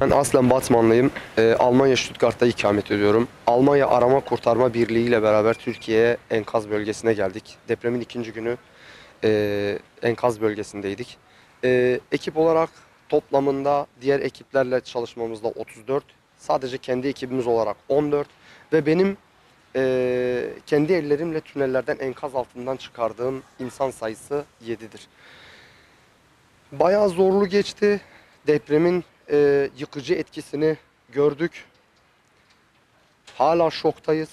Ben aslen Batmanlıyım. Ee, Almanya Stuttgart'ta ikamet ediyorum. Almanya Arama Kurtarma Birliği ile beraber Türkiye enkaz bölgesine geldik. Depremin ikinci günü e, enkaz bölgesindeydik. E, ekip olarak toplamında diğer ekiplerle çalışmamızda 34, sadece kendi ekibimiz olarak 14 ve benim e, kendi ellerimle tünellerden enkaz altından çıkardığım insan sayısı 7'dir. Bayağı zorlu geçti. Depremin e, yıkıcı etkisini gördük. Hala şoktayız.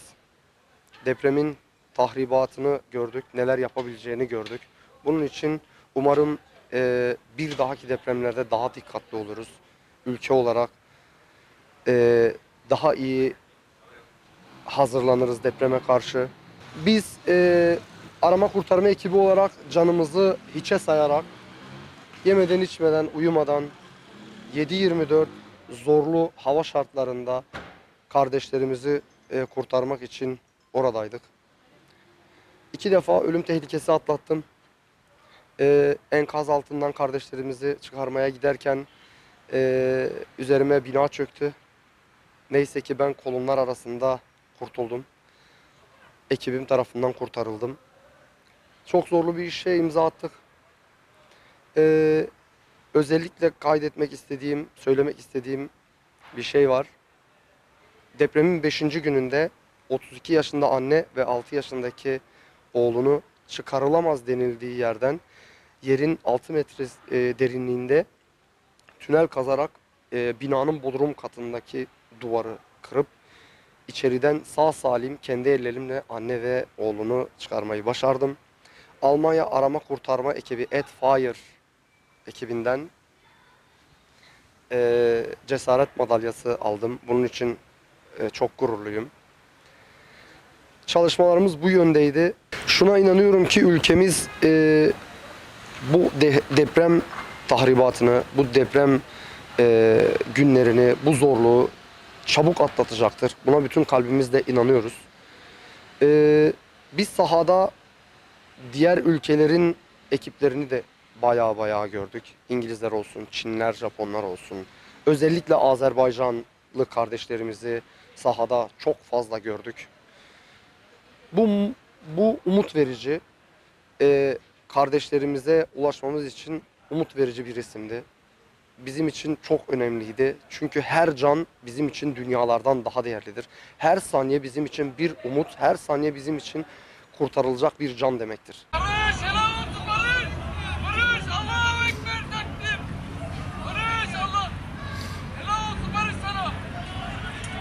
Depremin tahribatını gördük. Neler yapabileceğini gördük. Bunun için umarım e, bir dahaki depremlerde daha dikkatli oluruz. Ülke olarak e, daha iyi hazırlanırız depreme karşı. Biz e, arama kurtarma ekibi olarak canımızı hiçe sayarak yemeden içmeden uyumadan 7-24 zorlu hava şartlarında kardeşlerimizi e, kurtarmak için oradaydık. İki defa ölüm tehlikesi atlattım. E, enkaz altından kardeşlerimizi çıkarmaya giderken e, üzerime bina çöktü. Neyse ki ben kolonlar arasında kurtuldum. Ekibim tarafından kurtarıldım. Çok zorlu bir işe imza attık. Ee, özellikle kaydetmek istediğim, söylemek istediğim bir şey var. Depremin 5. gününde 32 yaşında anne ve 6 yaşındaki oğlunu çıkarılamaz denildiği yerden yerin 6 metre e, derinliğinde tünel kazarak e, binanın bodrum katındaki duvarı kırıp içeriden sağ salim kendi ellerimle anne ve oğlunu çıkarmayı başardım. Almanya arama kurtarma ekibi Ed Fire ekibinden eee, cesaret madalyası aldım. Bunun için eee, çok gururluyum. Çalışmalarımız bu yöndeydi. Şuna inanıyorum ki ülkemiz eee, bu de- deprem tahribatını, bu deprem eee, günlerini, bu zorluğu çabuk atlatacaktır. Buna bütün kalbimizle inanıyoruz. Eee, biz sahada diğer ülkelerin ekiplerini de bayağı bayağı gördük. İngilizler olsun, Çinler, Japonlar olsun. Özellikle Azerbaycanlı kardeşlerimizi sahada çok fazla gördük. Bu bu umut verici. Ee, kardeşlerimize ulaşmamız için umut verici bir resimdi. Bizim için çok önemliydi. Çünkü her can bizim için dünyalardan daha değerlidir. Her saniye bizim için bir umut, her saniye bizim için kurtarılacak bir can demektir.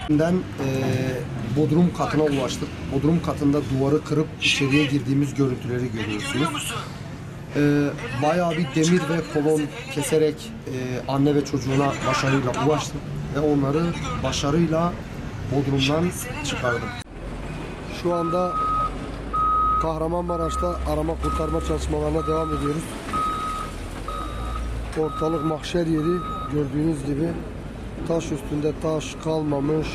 Den eee, Bodrum katına ulaştık. Bodrum katında duvarı kırıp içeriye girdiğimiz görüntüleri görüyorsunuz. Eee bayağı bir demir ve kolon keserek eee, anne ve çocuğuna başarıyla ulaştık ve onları başarıyla Bodrum'dan çıkardım. Şu anda Kahramanmaraş'ta arama kurtarma çalışmalarına devam ediyoruz. Ortalık mahşer yeri gördüğünüz gibi taş üstünde taş kalmamış.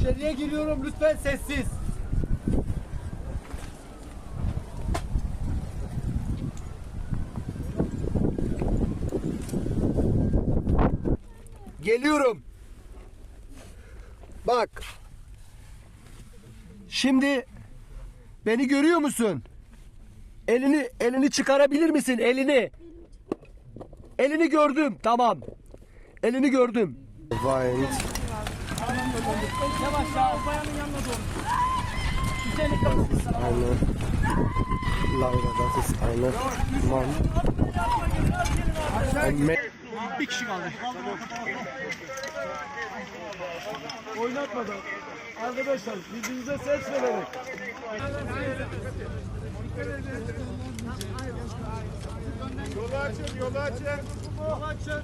İçeriye giriyorum lütfen sessiz. Geliyorum. Bak. Şimdi beni görüyor musun? Elini elini çıkarabilir misin? Elini. Elini gördüm. Tamam. Elini gördüm. Vaynt. Yavaş yanına doğru. Laura, das ist eine Mann. Bir kişi kaldı. Oynatmadan. Arkadaşlar birbirinize ses vererek. Yolu açın, yolu açın! Yol açın.